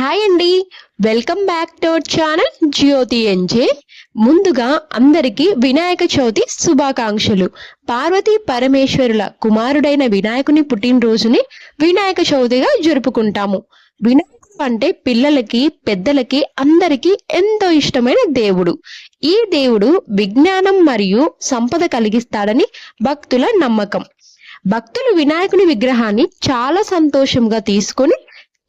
Hi అండి. Welcome back to our channel Jyothi NJ ముందుగా అందరికీ వినాయక చవితి శుభాకాంక్షలు. పార్వతీ పరమేశ్వరుల కుమారుడైన వినాయకుని పుట్టినరోజుని వినాయక చవితిగా జరుపుకుంటాము. వినాయకుడు అంటే పిల్లలకి పెద్దలకి అందరికీ ఎంతో ఇష్టమైన దేవుడు. ఈ దేవుడు విజ్ఞానం మరియు సంపద కలిగిస్తాడని భక్తుల నమ్మకం. భక్తులు వినాయకుని విగ్రహాన్ని చాలా సంతోషంగా తీసుకొని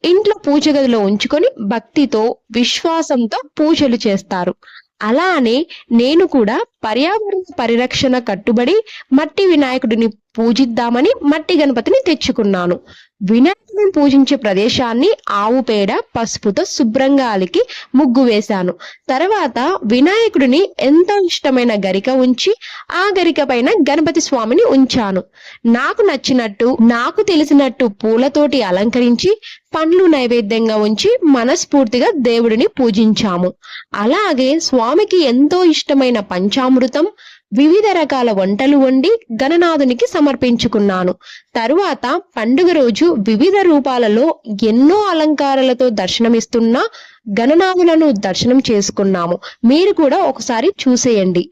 ఇంట్లో పూజ గదిలో ఉంచుకొని భక్తితో విశ్వాసంతో పూజలు చేస్తారు. అలానే నేను కూడా పర్యావరణ పరిరక్షణ కట్టుబడి మట్టి వినాయకుడిని పూజిద్దామని మట్టి గణపతిని తెచ్చుకున్నాను. వినాయకుడిని పూజించే ప్రదేశాన్ని ఆవు పేడ పసుపుతో శుభ్రంగా అలికి ముగ్గు వేశాను. తర్వాత వినాయకుడిని ఎంతో ఇష్టమైన గరిక ఉంచి ఆ గరిక పైన గణపతి స్వామిని ఉంచాను. నాకు నచ్చినట్టు నాకు తెలిసినట్టు పూలతోటి అలంకరించి పండ్లు నైవేద్యంగా ఉంచి మనస్ఫూర్తిగా దేవుడిని పూజించాము. అలాగే స్వామికి ఎంతో ఇష్టమైన పంచామృతం వివిధ రకాల వంటలు వండి గణనాథునికి సమర్పించుకున్నాను. తరువాత పండుగ రోజు వివిధ రూపాలలో ఎన్నో అలంకారాలతో దర్శనమిస్తున్న గణనాథులను దర్శనం చేసుకున్నాము. మీరు కూడా ఒకసారి చూసేయండి.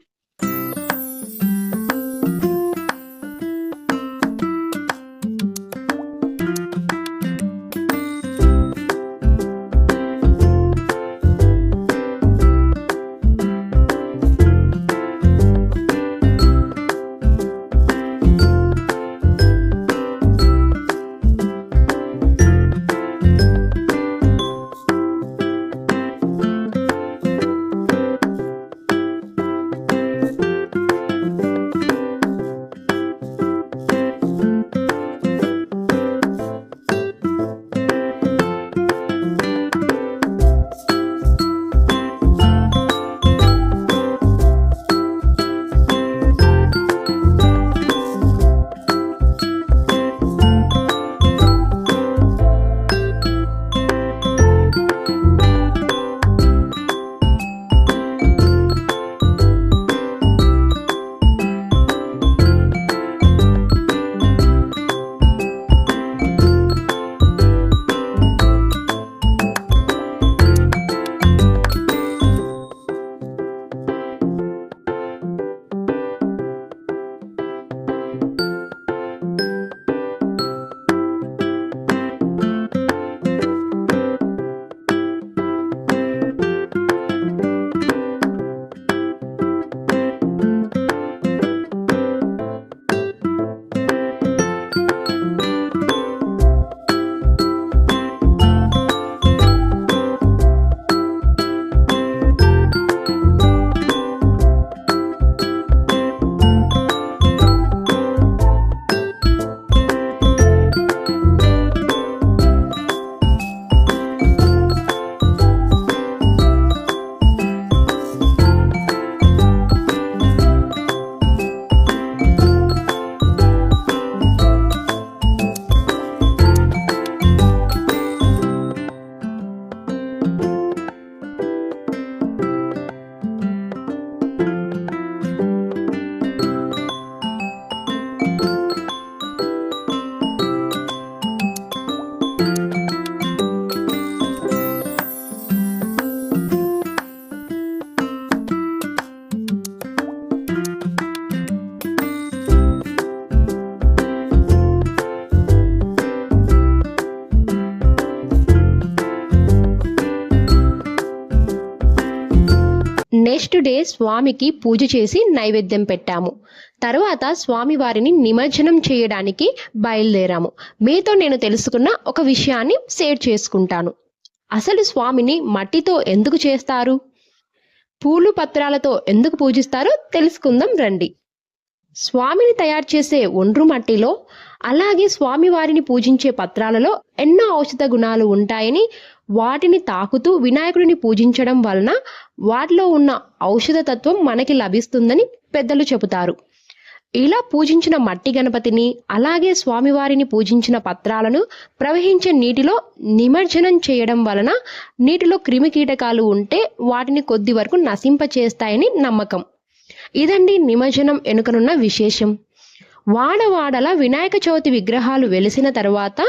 నెక్స్ట్ డే స్వామికి పూజ చేసి నైవేద్యం పెట్టాము. తర్వాత స్వామి వారిని నిమజ్జనం చేయడానికి బయలుదేరాము. మీతో నేను తెలుసుకున్న ఒక విషయాన్ని షేర్ చేసుకుంటాను. అసలు స్వామిని మట్టితో ఎందుకు చేస్తారు? పూలు పత్రాలతో ఎందుకు పూజిస్తారో తెలుసుకుందాం రండి. స్వామిని తయారు చేసే ఒండ్రు మట్టిలో అలాగే స్వామివారిని పూజించే పత్రాలలో ఎన్నో ఔషధ గుణాలు ఉంటాయని వాటిని తాకుతూ వినాయకుడిని పూజించడం వలన వాటిలో ఉన్న ఔషధ తత్వం మనకి లభిస్తుందని పెద్దలు చెబుతారు. ఇలా పూజించిన మట్టి గణపతిని అలాగే స్వామివారిని పూజించిన పత్రాలను ప్రవహించే నీటిలో నిమజ్జనం చేయడం వలన నీటిలో క్రిమి కీటకాలు ఉంటే వాటిని కొద్ది వరకు నశింపచేస్తాయని నమ్మకం. ఇదండి నిమజ్జనం ఎనుకనున్న విశేషం. వాడవాడల వినాయక చవితి విగ్రహాలు వెలిసిన తర్వాత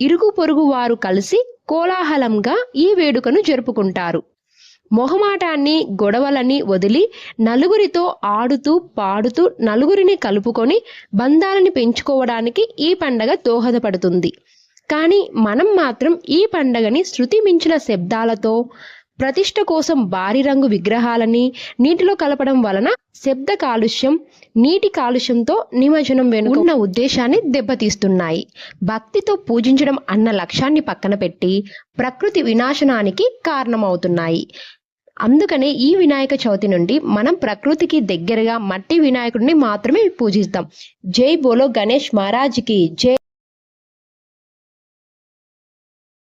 ఇరుగు పొరుగు వారు కలిసి కోలాహలంగా ఈ వేడుకను జరుపుకుంటారు. మొహమాటాన్ని గొడవలని వదిలి నలుగురితో ఆడుతూ పాడుతూ నలుగురిని కలుపుకొని బంధాలని పెంచుకోవడానికి ఈ పండగ దోహదపడుతుంది. కానీ మనం మాత్రం ఈ పండగని శృతి మించిన శబ్దాలతో ప్రతిష్ట కోసం భారీ రంగు విగ్రహాలని నీటిలో కలపడం వలన శబ్ద కాలుష్యం నీటి కాలుష్యంతో నిమజ్జనం వెనుక ఉన్న ఉద్దేశాన్ని దెబ్బతీస్తున్నాయి. భక్తితో పూజించడం అన్న లక్ష్యాన్ని పక్కన పెట్టి ప్రకృతి వినాశనానికి కారణమవుతున్నాయి. అందుకనే ఈ వినాయక చవితి నుండి మనం ప్రకృతికి దగ్గరగా మట్టి వినాయకుడిని మాత్రమే పూజిస్తాం. జై బోలో గణేష్ మహారాజ్కి జై.